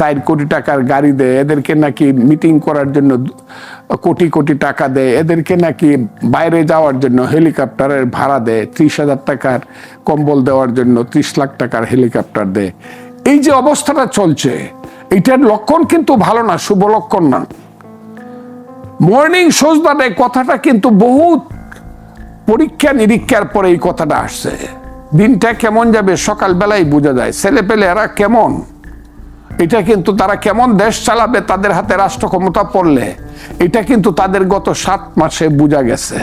চার কোটি টাকার গাড়ি দেয়, এদেরকে নাকি মিটিং করার জন্য কোটি কোটি টাকা দেয়, এদেরকে নাকি বাইরে যাওয়ার জন্য হেলিকপ্টারের ভাড়া দেয়, ত্রিশ হাজার টাকার কম্বল দেওয়ার জন্য ত্রিশ লাখ টাকার হেলিকপ্টার দেয়। এই যে অবস্থাটা চলছে, এটার লক্ষণ কিন্তু ভালো না, শুভ লক্ষণ না। মর্নিং সোজদার এই কথাটা কিন্তু বহুত পরীক্ষা নিরীক্ষার পরে এই কথাটা আসছে। দিনটা কেমন যাবে, সকালবেলায় বোঝা যায়। ছেলে পেলে এরা কেমন? এটা কিন্তু তারা কেমন দেশ চালাবে তাদের হাতে রাষ্ট্র ক্ষমতা পড়লে এটা কিন্তু তাদের গত সাত মাসে বোঝা গেছে।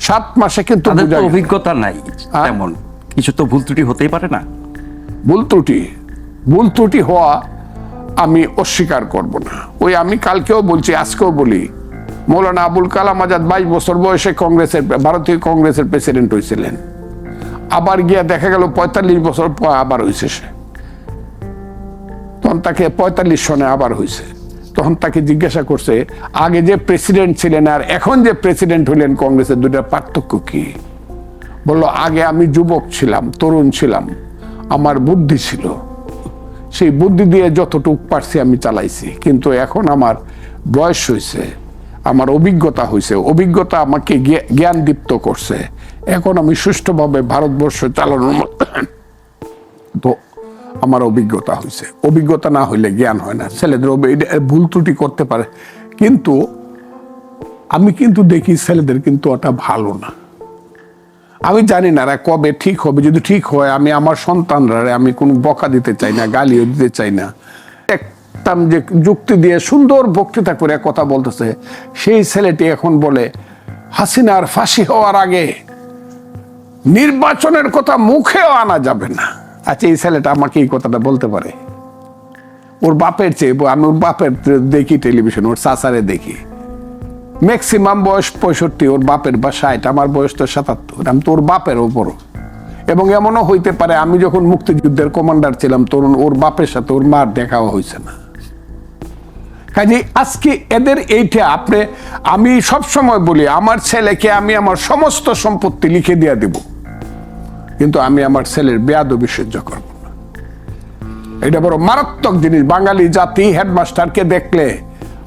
সাত মাসে কিন্তু। অভিজ্ঞতা নাই তেমন। কিছু তো ভুল ত্রুটি হতেই পারে না। ভুল ত্রুটি ভুল ত্রুটি হওয়া আমি অস্বীকার করব না। ওই আমি কালকেও বলছি আজকেও বলি মৌলানা আবুল কালাম আজাদ বাইশ বছর বয়সে কংগ্রেসের ভারতীয় কংগ্রেসের প্রেসিডেন্ট হয়েছিলেন। আবার গিয়া দেখা গেল পঁয়তাল্লিশ বছর পর আবার হয়েছে সে। তখন তাকে পঁয়তাল্লিশ সনে আবার হয়েছে তখন তাকে জিজ্ঞাসা করছে, আগে যে প্রেসিডেন্ট ছিলেন আর এখন যে প্রেসিডেন্ট হইলেন কংগ্রেসের দুটার পার্থক্য কি? বলল, আগে আমি যুবক ছিলাম, তরুণ ছিলাম, আমার বুদ্ধি ছিল। সেই বুদ্ধি দিয়ে যতটুক পারছি আমি চালাইছি, কিন্তু এখন আমার বয়স হয়েছে আমার অভিজ্ঞতা হয়েছে অভিজ্ঞতা আমাকে জ্ঞান দীপ্ত করছে। এখন আমি সুষ্ঠুভাবে ভারতবর্ষ চালানোর তো আমার অভিজ্ঞতা হয়েছে অভিজ্ঞতা না হইলে জ্ঞান হয় না। ছেলেদের ভুল ত্রুটি করতে পারে। কিন্তু আমি কিন্তু দেখি ছেলেদের কিন্তু ওটা ভালো না। আমি জানি না এরা কবে ঠিক হবে। যদি ঠিক হয়, আমি আমার সন্তানরা আমি কোনো বকা দিতে চাই না, গালিও দিতে চাই না। একদম যে যুক্তি দিয়ে সুন্দর বক্তৃতা করে কথা বলতেছে। সেই ছেলেটি এখন বলে, হাসিনার ফাঁসি হওয়ার আগে নির্বাচনের কথা মুখেও আনা যাবে না। আচ্ছা এই ছেলেটা আমাকে এই কথাটা বলতে পারে? ওর বাপের চেয়ে, আমি ওর বাপের দেখি টেলিভিশন ওর সাসারে দেখি। ম্যাক্সিমাম বয়স পঁয়ষট্টি, ওর বাপের বা ষাট, আমার বয়স তো সাতাত্তর, আমি তো ওর বাপের ওপরও এবং এমনও হইতে পারে, আমি যখন মুক্তিযুদ্ধের কমান্ডার ছিলাম, তরুণ, ওর বাপের সাথে ওর মার দেখাও হয়েছে না। কাজে আজকে এদের এইটা আপনি, আমি সব সময় বলি, আমার ছেলেকে আমি আমার সমস্ত সম্পত্তি লিখে দিয়ে দেব। কিন্তু আমি আমার ছেলের বেয়াদবি সহ্য করব না। এটা বড় মারাত্মক জিনিস। বাঙালি জাতি হেডমাস্টারকে দেখলে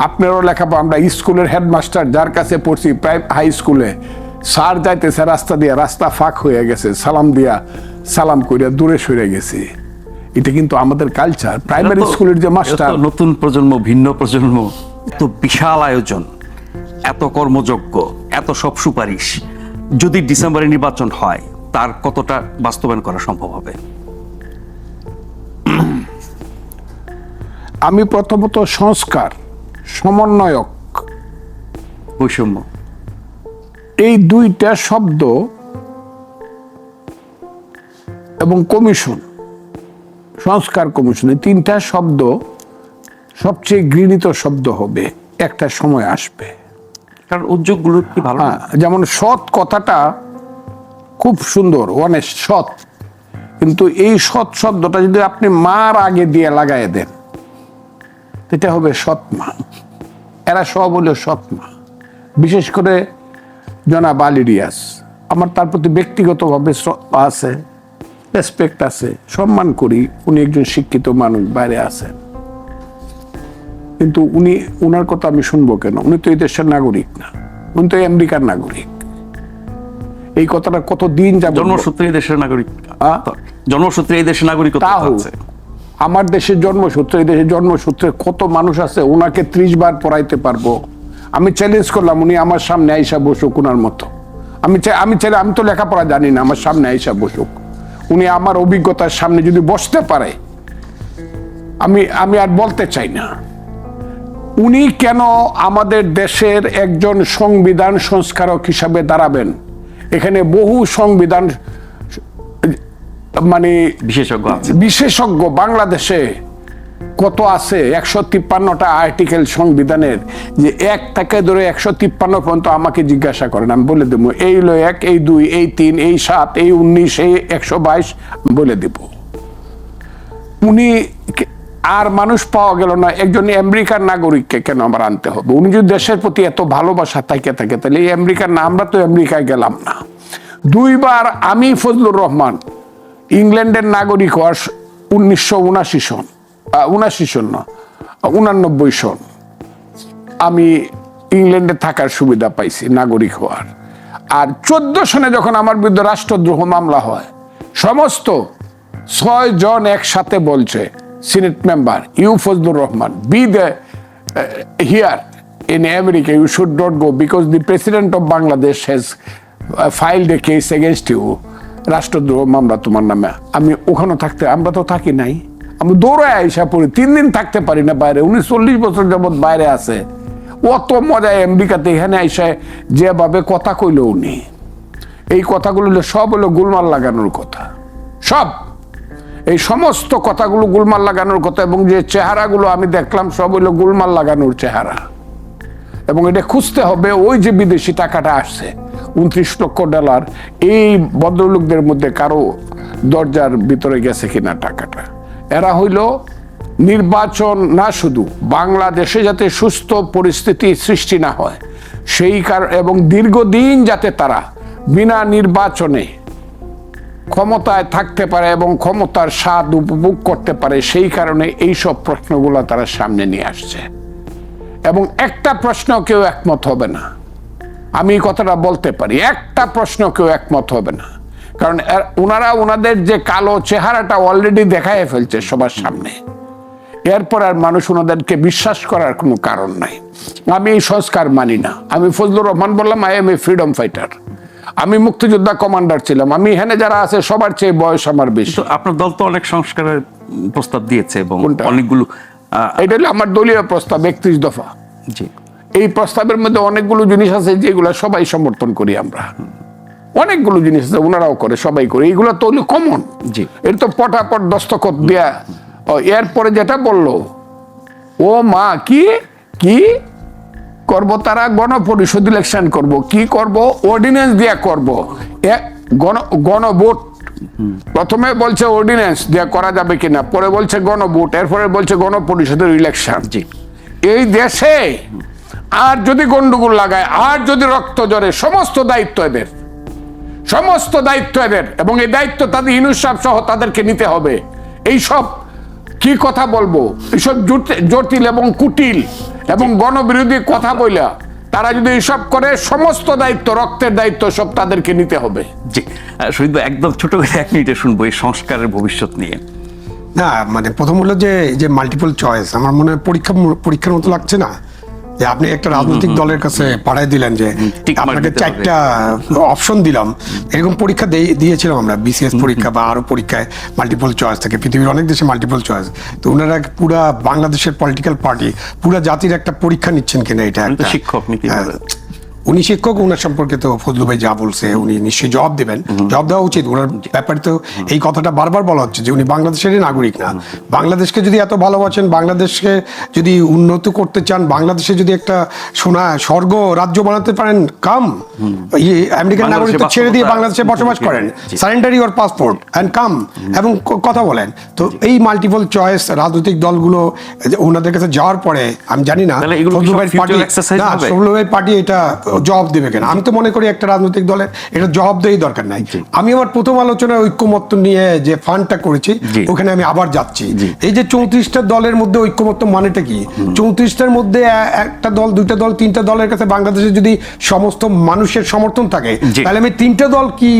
আপনারও লেখাপড়া আমরা স্কুলের হেডমাস্টার যার কাছে পড়ছি প্রায় হাই স্কুলে স্যার যাইতেছে রাস্তা দিয়া রাস্তা ফাঁক হয়ে গেছে সালাম দিয়া সালাম করিয়া দূরে সরে গেছে। এটা কিন্তু আমাদের কালচার প্রাইমারি স্কুলের যে মাস্টার নতুন প্রজন্ম ভিন্ন প্রজন্ম এত বিশাল আয়োজন এত কর্মযোগ্য এত সব সুপারিশ। যদি ডিসেম্বরে নির্বাচন হয় তার কতটা বাস্তবায়ন করা সম্ভব হবে? আমি প্রথমত সংস্কার সমন্বয়ক। বৈষম্য। এই দুইটা শব্দ এবং কমিশন সংস্কার কমিশন এই তিনটা শব্দ সবচেয়ে ঘৃণিত শব্দ হবে। একটা সময় আসবে। কারণ উদ্যোগগুলো কি ভালো? হ্যাঁ যেমন সৎ কথাটা খুব সুন্দর অনেক সৎ। কিন্তু এই সৎ শব্দটা যদি আপনি মার আগে দিয়ে লাগাই দেন, এটা হবে সৎ মা। এরা সব হলো সৎ মা। বিশেষ করে জনাব আলী রিয়াজ। আমার তার প্রতি ব্যক্তিগতভাবে আছে রেসপেক্ট আছে, সম্মান করি। উনি একজন শিক্ষিত মানুষ, বাইরে আছেন কিন্তু উনি, উনার কথা আমি শুনব কেন? উনি তো এই দেশের নাগরিক না। উনি তো আমেরিকার নাগরিক। এই কথাটা কত দিন যাবে জন্মসূত্রে এই দেশের নাগরিক? জন্মসূত্রে এই দেশের নাগরিকত্ব তা হোক আছে আমার দেশের জন্মসূত্রে এই দেশের জন্মসূত্রে কত মানুষ আছে ওনাকে ত্রিশ বার পড়াইতে পারব। আমি চ্যালেঞ্জ করলাম উনি আমার সামনে আইসা বসুক উনার মতো। আমি আমি চাই আমি তো লেখাপড়া জানি না আমার সামনে আইসা বসুক। উনি আমার অভিজ্ঞতার সামনে যদি বসতে পারে আমি আমি আর বলতে চাই না। উনি কেন আমাদের দেশের একজন সংবিধান সংস্কারক হিসাবে দাঁড়াবেন? এখানে বহু সংবিধান মানে বিশেষজ্ঞ বিশেষজ্ঞ বাংলাদেশে কত আছে? একশো তিপ্পান্নটা আর্টিকেল সংবিধানের যে এক থেকে ধরে একশো তিপ্পান্ন পর্যন্ত আমাকে জিজ্ঞাসা করেন আমি বলে দেবো এই হলো এক এই দুই এই তিন এই সাত এই উনিশ এই একশো বাইশ বলে দেব। উনি আর মানুষ পাওয়া গেল না একজন আমেরিকার নাগরিককে কেন আমার আনতে হবে? উনি যদি দেশের প্রতি এত ভালোবাসা থাকে থাকে, তাহলে এই আমেরিকার না, আমরা তো আমেরিকায় গেলাম না। দুইবার আমি ফজলুর রহমান, ইংল্যান্ডের নাগরিক হওয়ার উনিশশো উনাশি সন উনাশি সন না, উনানব্বই সন, আমি ইংল্যান্ডে থাকার সুবিধা পাইছি, নাগরিক হওয়ার। আর চোদ্দ সনে যখন আমার বিরুদ্ধে রাষ্ট্রদ্রোহ মামলা হয়, সমস্ত ছয় জন একসাথে বলছে senate member you Fazlur Rahman be there in America, you should not go because the president of Bangladesh has uh, filed a case against you. রাষ্ট্রদ্রোহ মামলা তোমার নামে আমি ওখানে থাকতে আমরা তো থাকি নাই আমি দৌড়ায় আইসা পড়ি তিন দিন থাকতে পারি না বাইরে উনি চল্লিশ বছর যাবৎ বাইরে আছে। অত মজা আমেরিকাতে এখানে আইসা যেভাবে কথা কইল উনি। এই কথাগুলো সব হলো গুলমাল লাগানোর কথা। সব। এই সমস্ত কথাগুলো গুলমাল লাগানোর কথা এবং যে চেহারাগুলো আমি দেখলাম সব হইল গুলমাল লাগানোর চেহারা। এবং এটা খুঁজতে হবে ওই যে বিদেশি টাকাটা আসছে, উনত্রিশ লক্ষ ডলার, এই ভদ্রলোকদের মধ্যে কারও দরজার ভিতরে গেছে কিনা টাকাটা। এরা হইল নির্বাচন না শুধু, বাংলাদেশে যাতে সুস্থ পরিস্থিতি সৃষ্টি না হয়, সেই কারণ এবং দীর্ঘদিন যাতে তারা বিনা নির্বাচনে ক্ষমতায় থাকতে পারে এবং ক্ষমতার স্বাদ উপভোগ করতে পারে, সেই কারণে এই সব প্রশ্নগুলো তারা সামনে নিয়ে আসছে। এবং একটা প্রশ্ন কেউ একমত হবে না। আমি এই কথাটা বলতে পারি, একটা প্রশ্ন কেউ একমত হবে না। কারণ ওনারা ওনাদের যে কালো চেহারাটা অলরেডি দেখায় ফেলছে সবার সামনে। এরপর আর মানুষ ওনাদেরকে বিশ্বাস করার কোনো কারণ নাই। আমি এই সংস্কার মানি না। আমি ফজলুর রহমান বললাম I am a freedom fighter আমি মুক্তিযোদ্ধা কমান্ডার ছিলাম আমি এখানে যারা আছে সবার চেয়ে বয়স আমার বেশি। আপনার দল তো অনেক সংস্কারের প্রস্তাব দিয়েছে এবং অনেকগুলো এটা হলো আমার দলীয় প্রস্তাব একত্রিশ দফা। জি। এই প্রস্তাবের মধ্যে অনেকগুলো জিনিস আছে যেগুলো সবাই সমর্থন করি আমরা। অনেকগুলো জিনিস আছে ওনারাও করে সবাই করে। এইগুলো তো হলো কমন জি। এর তো পটাপট দস্তখত দেয়া। এরপরে যেটা বলল ও মা কি? কি? করব তারা গণপরিষদ ইলেকশন করব। কি করব? অর্ডিন্যান্স দিয়া করব। গণ গণভোট প্রথমে বলছে অর্ডিন্যান্স দিয়া করা যাবে কিনা পরে বলছে গণভোট এরপরে বলছে গণপরিষদের ইলেকশন জি। এই দেশে আর যদি গন্ডগোল লাগায় আর যদি রক্ত জরে সমস্ত দায়িত্ব এদের। সমস্ত দায়িত্ব এদের এবং এই দায়িত্ব তাদের ইনুসাব সহ তাদেরকে নিতে হবে। এই সব কি কথা বলব? এইসব জুট- জটিল এবং কুটিল। এবং গণবিরোধী কথা বইলা তারা যদি এইসব করে সমস্ত দায়িত্ব রক্তের দায়িত্ব সব তাদেরকে নিতে হবে। জি শহীদ একদম ছোট করে এক মিনিটে শুনব এই সংস্কারের ভবিষ্যৎ নিয়ে। না মানে প্রথম হলো যে যে মাল্টিপল চয়েস আমার মনে হয় পরীক্ষা পরীক্ষার মতো লাগছে না। যে আপনি একটা রাজনৈতিক দলের কাছে পাঠাই দিলেন যে আপনাকে চারটা অপশন দিলাম। এরকম পরীক্ষা দিয়ে- দিয়েছিলাম আমরা বিসিএস পরীক্ষা বা আরও পরীক্ষায় মাল্টিপল চয়েস থাকে। পৃথিবীর অনেক দেশে মাল্টিপল চয়েস তো ওনারা পুরা বাংলাদেশের পলিটিক্যাল পার্টি পুরা জাতির একটা পরীক্ষা নিচ্ছেন কিনা এটা শিক্ষক, উনি শিক্ষক ওনার সম্পর্কে তো ফজলু ভাই যা বলছে উনি নিশ্চয়ই জবাব দেবেন। জবাব দেওয়া উচিত। ওনার ব্যাপারে তো এই কথাটা বারবার বলা হচ্ছে যে উনি বাংলাদেশেরই নাগরিক না। বাংলাদেশকে যদি এত ভালোবাসেন বাংলাদেশকে যদি উন্নত করতে চান বাংলাদেশে যদি একটা সোনা স্বর্গ রাজ্য বানাতে পারেন কাম। আমেরিকান বাংলাদেশে নাগরিকত্ব ছেড়ে দিয়ে বাংলাদেশে বসবাস করেন। Surrender your passport and come এবং কথা বলেন। তো এই মাল্টিপল চয়েস রাজনৈতিক দলগুলো ওনাদের কাছে যাওয়ার পরে আমি জানি না ফজলু future পার্টি না ফজলু ভাইয়ের পার্টি এটা জবাব দেবে কেন? আমি তো মনে করি একটা রাজনৈতিক দলের এটা জবাব দেওয়াই দরকার নাই। আমি আমার প্রথম আলোচনায় ঐক্যমত্য নিয়ে যে ফান্ডটা করেছি ওখানে আমি আবার যাচ্ছি। এই যে চৌত্রিশটা দলের মধ্যে ঐক্যমত্য মানেটা কি? চৌত্রিশটার মধ্যে একটা দল দুইটা দল তিনটা দলের কাছে বাংলাদেশে যদি সমস্ত মানুষের সমর্থন থাকে তাহলে আমি তিনটা দল কি